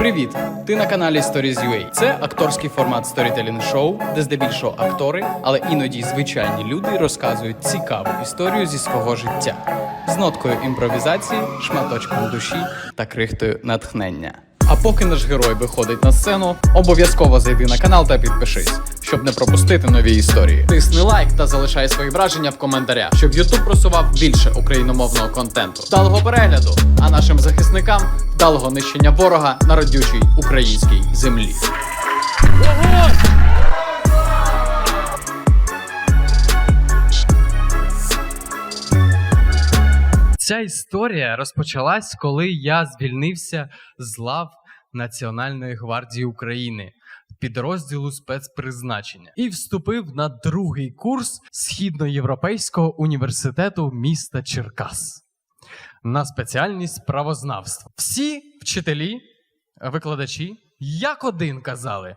Привіт! Ти на каналі Stories.ua. Це акторський формат сторітелінг шоу, де здебільшого актори, але іноді звичайні люди розказують цікаву історію зі свого життя з ноткою імпровізації, шматочком душі та крихтою натхнення. А поки наш герой виходить на сцену, обов'язково зайди на канал та підпишись, щоб не пропустити нові історії. Тисни лайк та залишай свої враження в коментарях, щоб YouTube просував більше україномовного контенту. Вдалого перегляду, а нашим захисникам вдалого нищення ворога на родючій українській землі. Ця історія розпочалась, коли я звільнився з лав Національної гвардії України підрозділу спецпризначення і вступив на другий курс Східноєвропейського університету міста Черкас на спеціальність правознавства. Всі вчителі, викладачі, як один казали.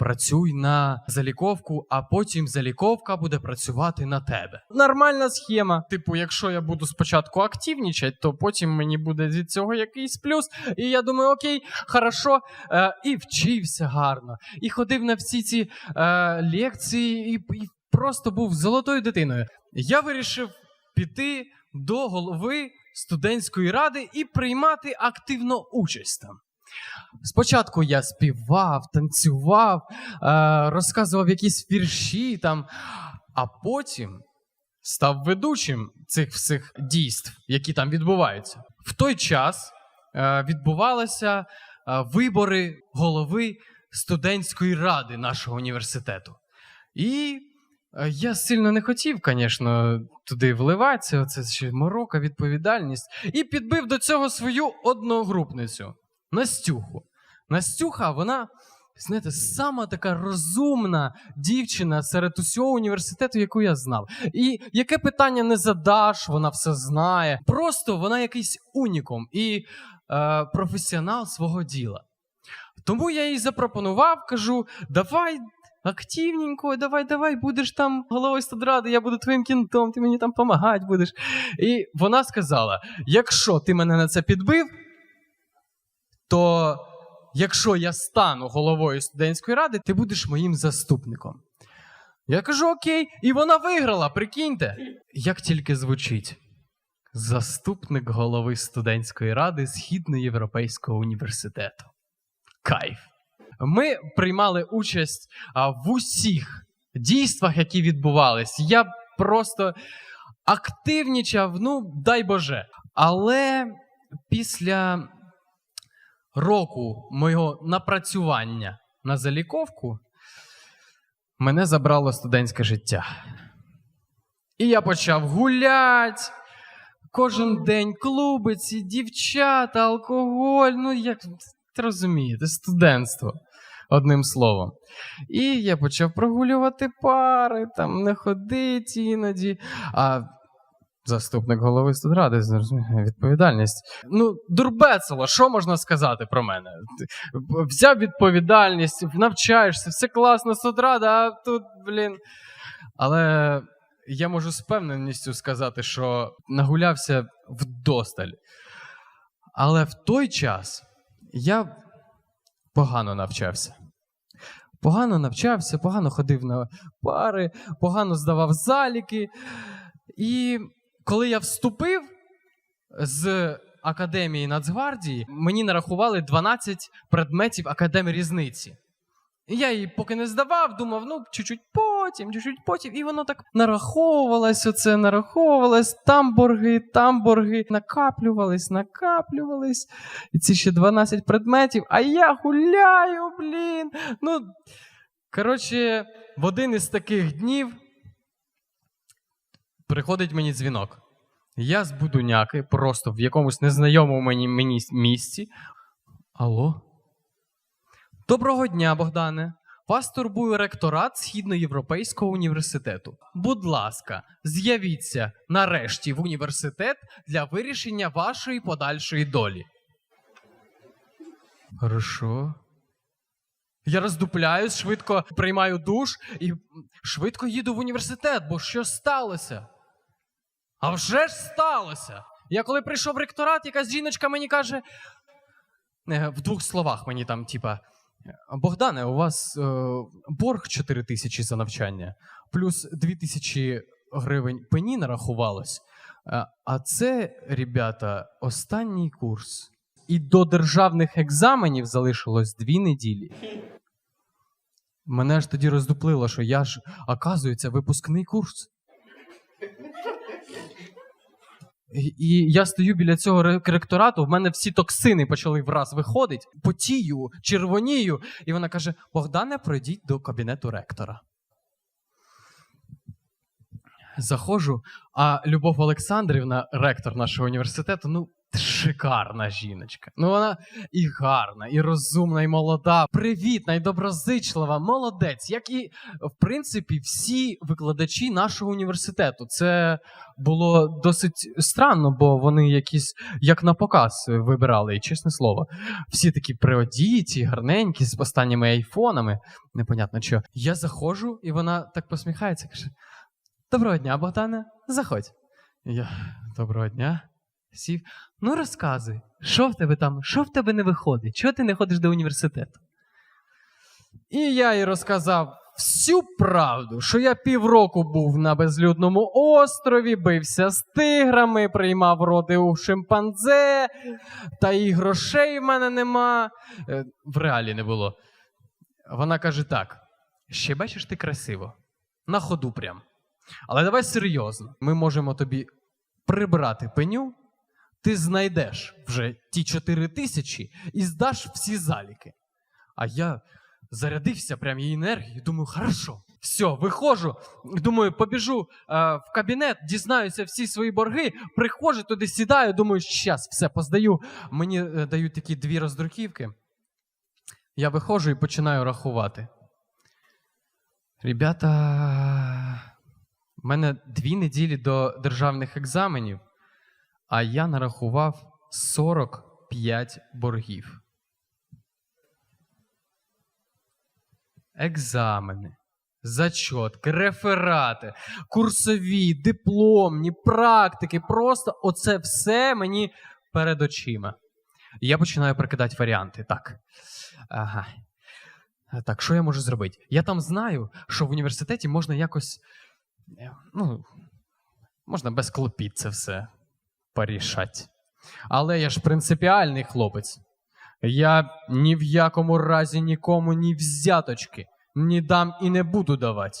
Працюй на заліковку, а потім заліковка буде працювати на тебе. Нормальна схема. Типу, якщо я буду спочатку активнічати, то потім мені буде від цього якийсь плюс. І я думаю, окей, хорошо. Е, і вчився гарно, і ходив на всі ці е, лекції, і, і просто був золотою дитиною. Я вирішив піти до голови студентської ради і приймати активно участь там. Спочатку я співав, танцював, е, розказував якісь вірші там, а потім став ведучим цих всіх дійств, які там відбуваються. В той час е, відбувалися е, вибори голови студентської ради нашого університету. І я сильно не хотів, звісно, туди вливатися. Оце ще морока, відповідальність. І підбив до цього свою одногрупницю. Настюху. Настюха, вона, знаєте, сама така розумна дівчина серед усього університету, яку я знав. І яке питання не задаш, вона все знає. Просто вона якийсь унікум і е, професіонал свого діла. Тому я їй запропонував, кажу: давай. Активненько, давай, давай, будеш там головою студради, я буду твоїм кінтом, ти мені там допомагати будеш. І вона сказала: якщо ти мене на це підбив, то якщо я стану головою студентської ради, ти будеш моїм заступником. Я кажу: Окей, і вона виграла, прикиньте. Як тільки звучить заступник голови студентської ради Східноєвропейського університету. Кайф. Ми приймали участь а, в усіх дійствах, які відбувались. Я просто активнічав, ну, дай Боже. Але після року мого напрацювання на заліковку мене забрало студентське життя. І я почав гуляти. Кожен день клуби, ці дівчата, алкоголь. Ну, як розумієте, студентство, одним словом. І я почав прогулювати пари, там не ходити іноді. А Заступник голови студради, відповідальність. Ну, дурбецело, що можна сказати про мене? Взяв відповідальність, навчаєшся, все класно, студрада, а тут, блін. Але я можу з певненістю сказати, що нагулявся вдосталь. Але в той час я погано навчався. Погано навчався, погано ходив на пари, погано здавав заліки. І коли я вступив з Академії Нацгвардії, мені нарахували 12 предметів Академії різниці. Я її поки не здавав, думав, ну, чуть-чуть потім, чуть-чуть потім. І воно так нараховувалось, оце нараховувалось, там борги, там борги, накаплювались, накаплювались. І ці ще 12 предметів, а я гуляю, блін. Ну, коротше, в один із таких днів приходить мені дзвінок. Я з Будуняки, просто в якомусь незнайомому мені, мені місці. Алло? Доброго дня, Богдане. Вас турбує ректорат Східноєвропейського університету. Будь ласка, з'явіться нарешті в університет для вирішення вашої подальшої долі. Хорошо. Я роздупляюсь, швидко приймаю душ і швидко їду в університет, бо що сталося? А вже ж сталося. Я коли прийшов в ректорат, якась жіночка мені каже: е, в двох словах мені там, типа. Богдане, у вас е, борг 4 тисячі за навчання, плюс 2 тисячі гривень пені нарахувалось. Е, А це, ребята, останній курс. І до державних екзаменів залишилось дві неділі. Мене ж тоді роздуплило, що я ж, оказується, випускний курс. І- я стою біля цього ректорату, в мене всі токсини почали враз виходити, потію, червонію. І вона каже: Богдане, пройдіть до кабінету ректора. Заходжу, а Любов Олександрівна, ректор нашого університету, ну, шикарна жіночка. Ну, вона і гарна, і розумна, і молода, привітна, і доброзичлива, молодець, як і, в принципі, всі викладачі нашого університету. Це було досить странно, бо вони якісь як на показ вибирали, і чесне слово. Всі такі приодіті, гарненькі, з останніми айфонами. Непонятно що. Я заходжу, і вона так посміхається, каже: Доброго дня, Богдане, заходь. Я доброго дня. Сів. Ну, розказуй, що в тебе там, що в тебе не виходить? Чого ти не ходиш до університету? І я їй розказав всю правду, що я півроку був на безлюдному острові, бився з тиграми, приймав роди у шимпанзе, та і грошей в мене нема. Е, В реалі не було. Вона каже: так: ще бачиш, ти красиво, на ходу прям. Але давай серйозно, ми можемо тобі прибрати пеню, ти знайдеш вже ті 4 тисячі і здаш всі заліки. А я зарядився прям її енергією, думаю, хорошо. Все, виходжу, думаю, побіжу е, в кабінет, дізнаюся всі свої борги, приходжу туди, сідаю, думаю, щас все поздаю. Мені е, дають такі дві роздруківки. Я виходжу і починаю рахувати. Ребята, в мене дві неділі до державних екзаменів, а я нарахував 45 боргів. Екзамени, зачотки, реферати, курсові, дипломні, практики. Просто оце все мені перед очима. Я починаю прикидати варіанти. Так. Ага. Так, що я можу зробити? Я там знаю, що в університеті можна якось. е, Ну, можна без клопіт це все порішати. Але я ж принципіальний хлопець. Я ні в якому разі нікому ні взяточки ні дам і не буду давати.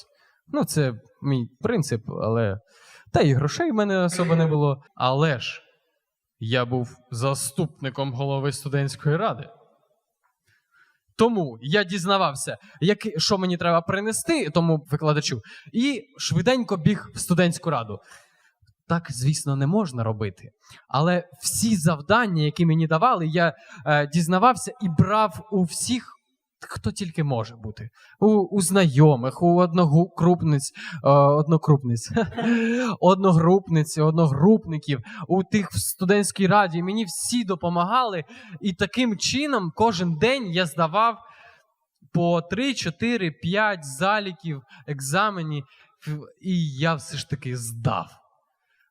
Ну, це мій принцип, але. Та і грошей в мене особо не було. Але ж я був заступником голови студентської ради. Тому я дізнавався, які, що мені треба принести тому викладачу, і швиденько біг в студентську раду. Так, звісно, не можна робити. Але всі завдання, які мені давали, я е, дізнавався і брав у всіх, хто тільки може бути. У, у знайомих, у одногрупниць, е, однокрупниць, одногрупниць, одногрупників, у тих в студентській раді. Мені всі допомагали. І таким чином кожен день я здавав по 3, 4, 5 заліків, екзаменів, і я все ж таки здав.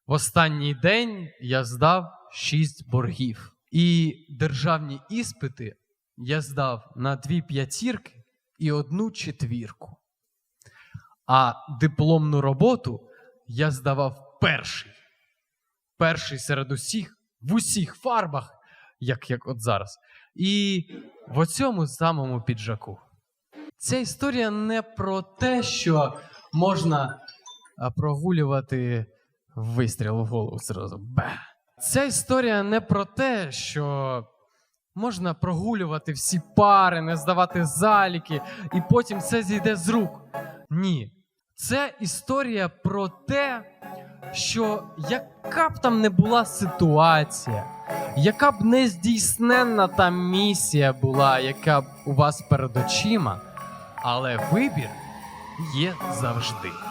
В останній день я здав 6 боргів. І державні іспити я здав на дві п'ятірки і одну четвірку. А дипломну роботу я здавав перший. Перший серед усіх, в усіх фарбах, як, як от зараз. І в оцьому самому піджаку. Ця історія не про те, що можна прогулювати вистріл в голову зразу. Бе. Ця історія не про те, що можна прогулювати всі пари, не здавати заліки, і потім все зійде з рук. Ні. Це історія про те, що яка б там не була ситуація, яка б не здійсненна та місія була, яка б у вас перед очима, але вибір є завжди.